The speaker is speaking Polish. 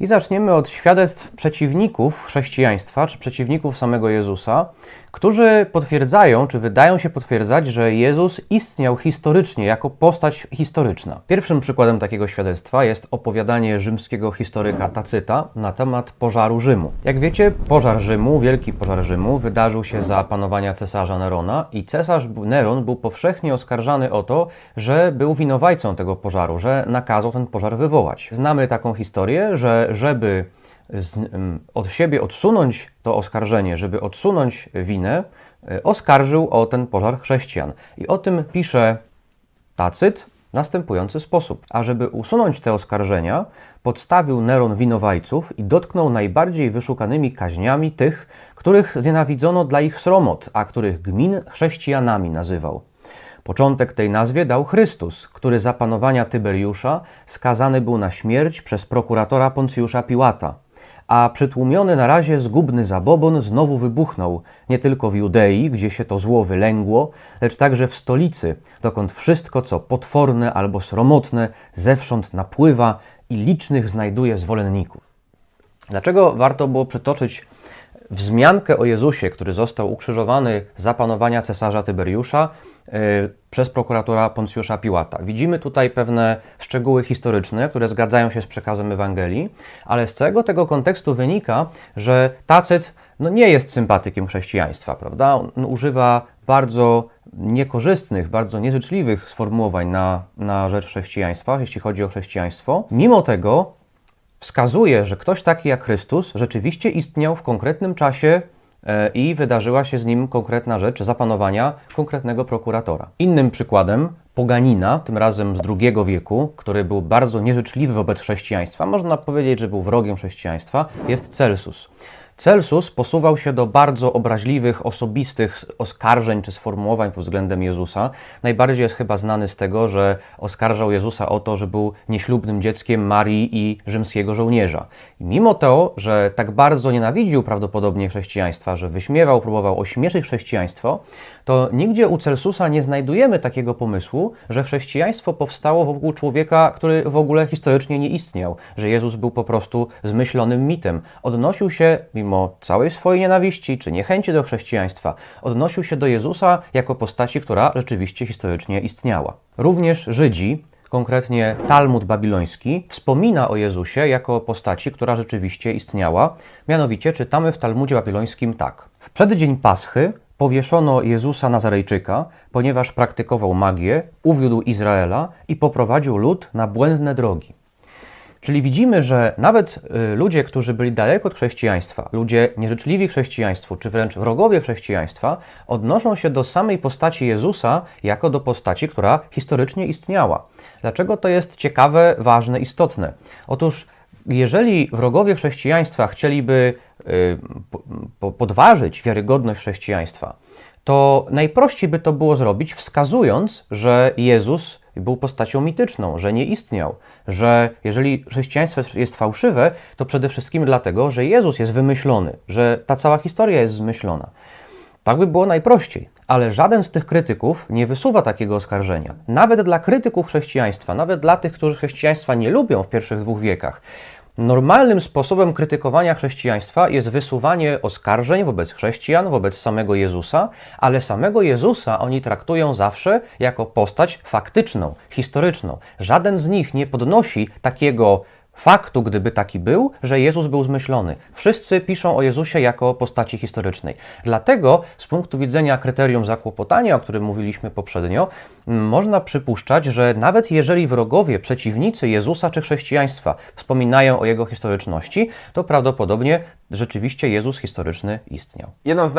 I zaczniemy od świadectw przeciwników chrześcijaństwa, czy przeciwników samego Jezusa, którzy potwierdzają, czy wydają się potwierdzać, że Jezus istniał historycznie, jako postać historyczna. Pierwszym przykładem takiego świadectwa jest opowiadanie rzymskiego historyka Tacyta na temat pożaru Rzymu. Jak wiecie, pożar Rzymu, wielki pożar Rzymu, wydarzył się za panowania cesarza Nerona i cesarz Neron był powszechnie oskarżany o to, że był winowajcą tego pożaru, że nakazał ten pożar wywołać. Znamy taką historię, że żeby od siebie odsunąć to oskarżenie, żeby odsunąć winę, y, oskarżył o ten pożar chrześcijan. I o tym pisze Tacyt w następujący sposób. A żeby usunąć te oskarżenia, podstawił Neron winowajców i dotknął najbardziej wyszukanymi kaźniami tych, których znienawidzono dla ich sromot, a których gmin chrześcijanami nazywał. Początek tej nazwie dał Chrystus, który za panowania Tyberiusza skazany był na śmierć przez prokuratora Poncjusza Piłata. A przytłumiony na razie zgubny zabobon znowu wybuchnął, nie tylko w Judei, gdzie się to zło wylęgło, lecz także w stolicy, dokąd wszystko, co potworne albo sromotne, zewsząd napływa i licznych znajduje zwolenników. Dlaczego warto było przytoczyć wzmiankę o Jezusie, który został ukrzyżowany za panowania cesarza Tyberiusza yy, przez prokuratora Poncjusza Piłata. Widzimy tutaj pewne szczegóły historyczne, które zgadzają się z przekazem Ewangelii, ale z całego tego kontekstu wynika, że Tacyt no, nie jest sympatykiem chrześcijaństwa, prawda? On używa bardzo niekorzystnych, bardzo nieżyczliwych sformułowań na, na rzecz chrześcijaństwa, jeśli chodzi o chrześcijaństwo. Mimo tego wskazuje, że ktoś taki jak Chrystus rzeczywiście istniał w konkretnym czasie e, i wydarzyła się z nim konkretna rzecz zapanowania konkretnego prokuratora. Innym przykładem poganina, tym razem z II wieku, który był bardzo nieżyczliwy wobec chrześcijaństwa, można powiedzieć, że był wrogiem chrześcijaństwa, jest Celsus. Celsus posuwał się do bardzo obraźliwych, osobistych oskarżeń czy sformułowań pod względem Jezusa. Najbardziej jest chyba znany z tego, że oskarżał Jezusa o to, że był nieślubnym dzieckiem Marii i rzymskiego żołnierza. I mimo to, że tak bardzo nienawidził prawdopodobnie chrześcijaństwa, że wyśmiewał, próbował ośmieszyć chrześcijaństwo, to nigdzie u Celsusa nie znajdujemy takiego pomysłu, że chrześcijaństwo powstało wokół człowieka, który w ogóle historycznie nie istniał, że Jezus był po prostu zmyślonym mitem. Odnosił się, mimo całej swojej nienawiści czy niechęci do chrześcijaństwa, odnosił się do Jezusa jako postaci, która rzeczywiście historycznie istniała. Również Żydzi, konkretnie Talmud babiloński, wspomina o Jezusie jako postaci, która rzeczywiście istniała. Mianowicie czytamy w Talmudzie babilońskim tak. W przeddzień Paschy powieszono Jezusa Nazarejczyka, ponieważ praktykował magię, uwiódł Izraela i poprowadził lud na błędne drogi. Czyli widzimy, że nawet y, ludzie, którzy byli daleko od chrześcijaństwa, ludzie nieżyczliwi chrześcijaństwu, czy wręcz wrogowie chrześcijaństwa, odnoszą się do samej postaci Jezusa jako do postaci, która historycznie istniała. Dlaczego to jest ciekawe, ważne, istotne? Otóż, jeżeli wrogowie chrześcijaństwa chcieliby y, podważyć wiarygodność chrześcijaństwa, to najprościej by to było zrobić, wskazując, że Jezus był postacią mityczną, że nie istniał, że jeżeli chrześcijaństwo jest fałszywe, to przede wszystkim dlatego, że Jezus jest wymyślony, że ta cała historia jest zmyślona. Tak by było najprościej, ale żaden z tych krytyków nie wysuwa takiego oskarżenia. Nawet dla krytyków chrześcijaństwa, nawet dla tych, którzy chrześcijaństwa nie lubią w pierwszych dwóch wiekach, Normalnym sposobem krytykowania chrześcijaństwa jest wysuwanie oskarżeń wobec chrześcijan, wobec samego Jezusa, ale samego Jezusa oni traktują zawsze jako postać faktyczną, historyczną. Żaden z nich nie podnosi takiego faktu, gdyby taki był, że Jezus był zmyślony. Wszyscy piszą o Jezusie jako postaci historycznej. Dlatego z punktu widzenia kryterium zakłopotania, o którym mówiliśmy poprzednio, można przypuszczać, że nawet jeżeli wrogowie, przeciwnicy Jezusa czy chrześcijaństwa wspominają o jego historyczności, to prawdopodobnie rzeczywiście Jezus historyczny istniał. Jedną z